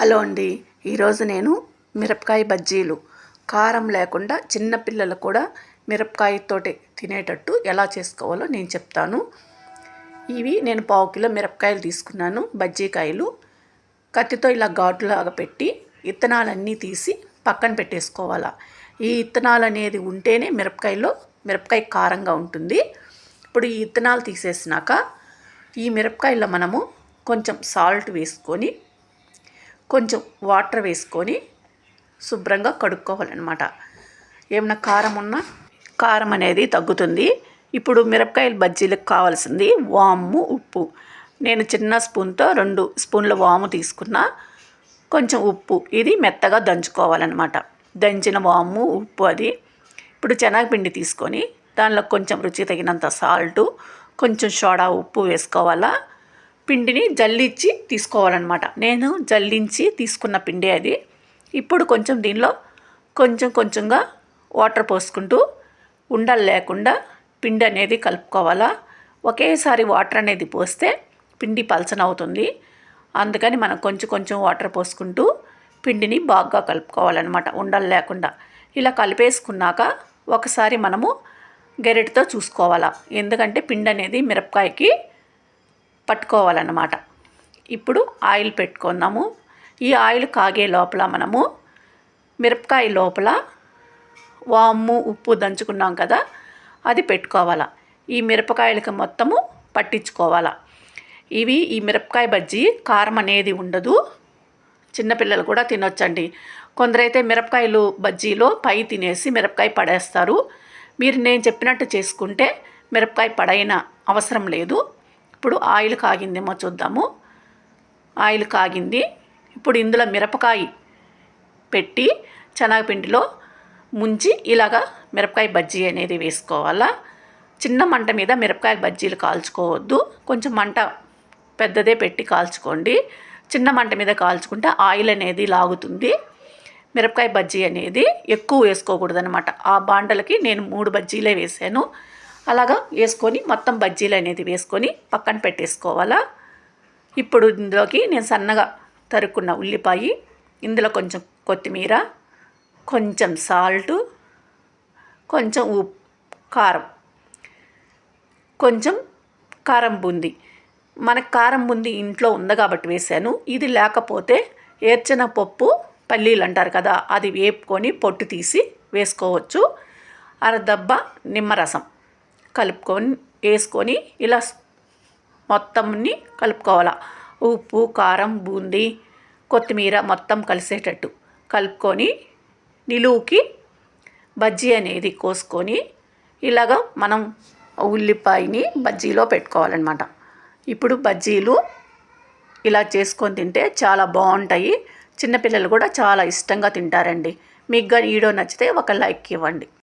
Hello అండి. ఈరోజు నేను మిరపకాయ బజ్జీలు. కారం లేకుండా చిన్నపిల్లలు కూడా మిరపకాయతోటి తినేటట్టు ఎలా చేసుకోవాలో నేను చెప్తాను. ఇవి నేను పావు కిలో మిరపకాయలు తీసుకున్నాను బజ్జీకాయలు. కత్తితో ఇలా ఘాటులాగా పెట్టి ఇత్తనాలన్నీ తీసి పక్కన పెట్టేసుకోవాలా. ఈ విత్తనాలు అనేది ఉంటేనే మిరపకాయలో మిరపకాయ కారంగా ఉంటుంది. ఇప్పుడు ఈ విత్తనాలు తీసేసినాక ఈ మిరపకాయలో మనము కొంచెం సాల్ట్ వేసుకొని కొంచెం వాటర్ వేసుకొని శుభ్రంగా కడుక్కోవాలన్నమాట. ఏమైనా కారం ఉన్నా కారం అనేది తగ్గుతుంది. ఇప్పుడు మిరపకాయల బజ్జీలకు కావాల్సింది వాము ఉప్పు. నేను చిన్న స్పూన్తో రెండు స్పూన్ల వాము తీసుకున్నా కొంచెం ఉప్పు. ఇది మెత్తగా దంచుకోవాలన్నమాట. దంచిన వాము ఉప్పు అది. ఇప్పుడు శనగపిండి తీసుకొని దానిలో కొంచెం రుచి తగినంత సాల్టు కొంచెం సోడా ఉప్పు వేసుకోవాలా? పిండిని జల్లించి తీసుకోవాలన్నమాట. నేను జల్లించి తీసుకున్న పిండి అది. ఇప్పుడు కొంచెం దీనిలో కొంచెం కొంచెంగా వాటర్ పోసుకుంటూ ఉండలు లేకుండా పిండి అనేది కలుపుకోవాలా? ఒకేసారి వాటర్ అనేది పోస్తే పిండి పలచన అవుతుంది. అందుకని మనం కొంచెం కొంచెం వాటర్ పోసుకుంటూ పిండిని బాగా కలుపుకోవాలన్నమాట ఉండలు లేకుండా. ఇలా కలిపేసుకున్నాక ఒకసారి మనము గెరెట్తో చూసుకోవాలా? ఎందుకంటే పిండి అనేది మిరపకాయకి పట్టుకోవాలన్నమాట. ఇప్పుడు ఆయిల్ పెట్టుకుందాము. ఈ ఆయిల్ కాగే లోపల మనము మిరపకాయ లోపల వాము ఉప్పు దంచుకున్నాం కదా అది పెట్టుకోవాలా. ఈ మిరపకాయలకి మొత్తము పట్టించుకోవాలా. ఇవి ఈ మిరపకాయ బజ్జీ కారం అనేది ఉండదు. చిన్నపిల్లలు కూడా తినొచ్చండి. కొందరైతే మిరపకాయలు బజ్జీలో పై తినేసి మిరపకాయ పడేస్తారు. మీరు నేను చెప్పినట్టు చేసుకుంటే మిరపకాయ పడైన అవసరం లేదు. ఇప్పుడు ఆయిల్ కాగిందేమో చూద్దాము. ఆయిల్ కాగింది. ఇప్పుడు ఇందులో మిరపకాయ పెట్టి శనగపిండిలో ముంచి ఇలాగా మిరపకాయ బజ్జీ అనేది వేసుకోవాలా. చిన్న మంట మీద మిరపకాయ బజ్జీలు కాల్చుకోవద్దు. కొంచెం మంట పెద్దదే పెట్టి కాల్చుకోండి. చిన్న మంట మీద కాల్చుకుంటే ఆయిల్ అనేది లాగుతుంది. మిరపకాయ బజ్జీ అనేది ఎక్కువ వేసుకోకూడదు అనమాట ఆ బాండలకి నేను మూడు బజ్జీలే వేసాను. అలాగా వేసుకొని మొత్తం బజ్జీలు అనేది వేసుకొని పక్కన పెట్టేసుకోవాలా. ఇప్పుడు ఇందులోకి నేను సన్నగా తరుక్కున్న ఉల్లిపాయ ఇందులో కొంచెం కొత్తిమీర కొంచెం సాల్టు కొంచెం ఉప్పు కారం కొంచెం కారం బూంది. మనకు కారం బూంది ఇంట్లో ఉంది కాబట్టి వేసాను ఇది లేకపోతే ఏర్చిన పప్పు పల్లీలు అంటారు కదా అది వేపుకొని పొట్టు తీసి వేసుకోవచ్చు. అరదబ్బ నిమ్మరసం. కలుపుకొని వేసుకొని ఇలా మొత్తంని కలుపుకోవాలి. ఉప్పు కారం బూందీ కొత్తిమీర మొత్తం కలిసేటట్టు కలుపుకొని నిలువుకి బజ్జీ అనేది కోసుకొని ఇలాగ మనం ఉల్లిపాయని బజ్జీలో పెట్టుకోవాలన్నమాట. ఇప్పుడు బజ్జీలు ఇలా చేసుకొని తింటే చాలా బాగుంటాయి. చిన్నపిల్లలు కూడా చాలా ఇష్టంగా తింటారండి. మీకు కానీ వీడియో నచ్చితే ఒక లైక్ ఇవ్వండి.